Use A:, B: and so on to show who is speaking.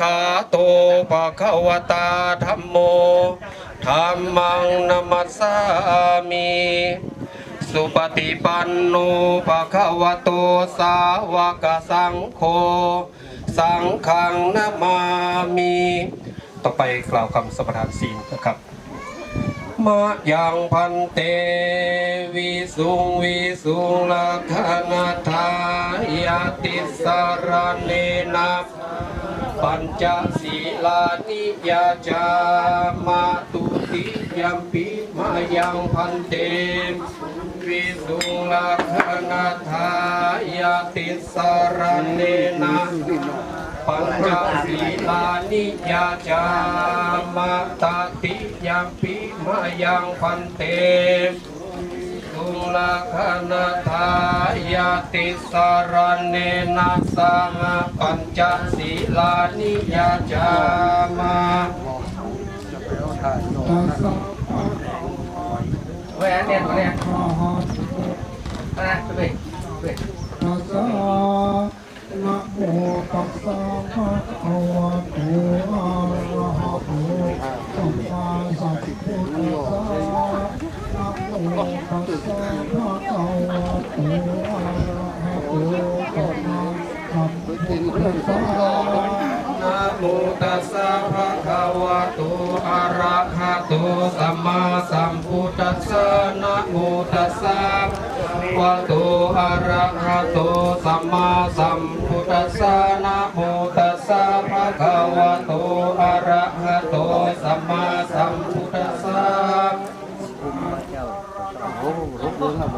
A: คาโตภะคะวตาธัมโมธัมมังนัมัสสามิสุปฏิปันโนภะคะวะโตสาวกสังโฆสังฆังนามามิต่อไปกล่าวคำสมทานศีลนะครับมะยังพันเตวิสุงวิสุงลักขณทายาติสารเนนะ ปัญจศีลานิยาจามาตุติยัมปิมายังพันเตวิสุลักขณทายติสารเนนะปัญจศีลานิยาจามาตติยัมปิมายังพันเตสุลคณทาายติสารเนนะสังปัญจศีลานิยจามาแหวนเนี่ยแหวนอะไรไปไป
B: ตัสสะนะโมตัสสะภะคะวะโตอะระหะโตสัมมาสัมพุทธัสสะนะโมตัสสะภะคะวะ
A: นะโมตัสสะภะคะวะโตอะระหะโตสัมมาสัมพุทธัสสะนะโมตัสสะวะโตอะระหะโตสัมมาสัมพุทธัสสะนะโมตัสสะภะคะวะโตอะระหะโตสัมมา